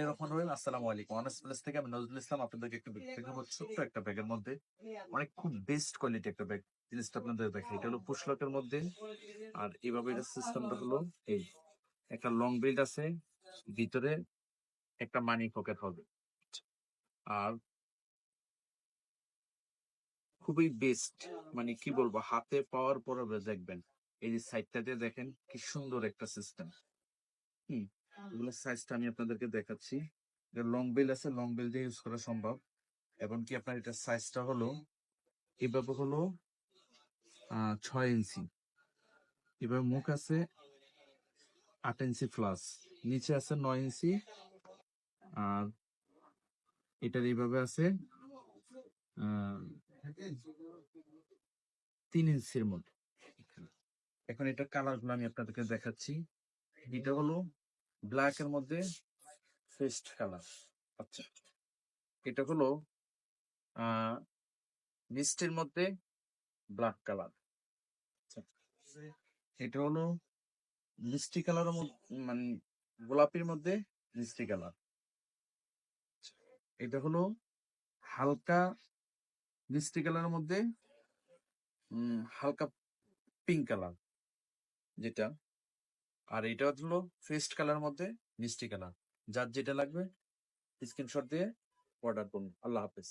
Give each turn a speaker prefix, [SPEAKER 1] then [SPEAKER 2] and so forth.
[SPEAKER 1] বিসমিল্লাহির রহমানির রহিম আসসালামু আলাইকুম। অনার্স প্লেস থেকে আমি নজরুল ইসলাম আপনাদেরকে একটা ব্যাগ দেখাবো। ছোট্ট একটা ব্যাগের মধ্যে। অনেক খুব বেস্ট কোয়ালিটি একটা ব্যাগ জিনিসটা আপনাদের দেখে এটা হলো পুশলকের মধ্যে। আর এইভাবে এটা সিস্টেমটা হলো এই একটা লং বেল্ট আছে। ভিতরে একটা মানি পকেট হবে। আর খুবই বেস্ট মানে কি বলব হাতে পাওয়ার পরে দেখবেন। এই যে সাইডটাতে দেখেন কি সুন্দর একটা সিস্টেম হুম। এগুলোর সাইজটা আমি আপনাদেরকে দেখাচ্ছি। লং বেল আছে লং বেল দিয়ে ইউজ করা সম্ভব। এবং কি আপনার এটা সাইজটা হলো, এভাবে হলো ছয় ইঞ্চি এবার মুখ আছে, আট ইঞ্চি প্লাস নিচে আছে নয় ইঞ্চি আর এটার এইভাবে আছে তিন ইঞ্চির মতো। এখন এটা কালারগুলো আমি আপনাদেরকে দেখাচ্ছি। এটা হলো ব্ল্যাক এর মধ্যে ফেস্ট কালার আচ্ছা এটা হলো মিষ্টির মধ্যে ব্ল্যাক কালার এটা হলো মিষ্টি মধ্যে মানে গোলাপির মধ্যে মিষ্টি কালার এটা হলো হালকা মিষ্টি কালারের মধ্যে হালকা পিঙ্ক কালার যেটা আর এটা হলো ফেস্ট কালার মধ্যে মিষ্টি কালার যার যেটা লাগবে স্ক্রিনশট দিয়ে অর্ডার করুন। আল্লাহ হাফেজ।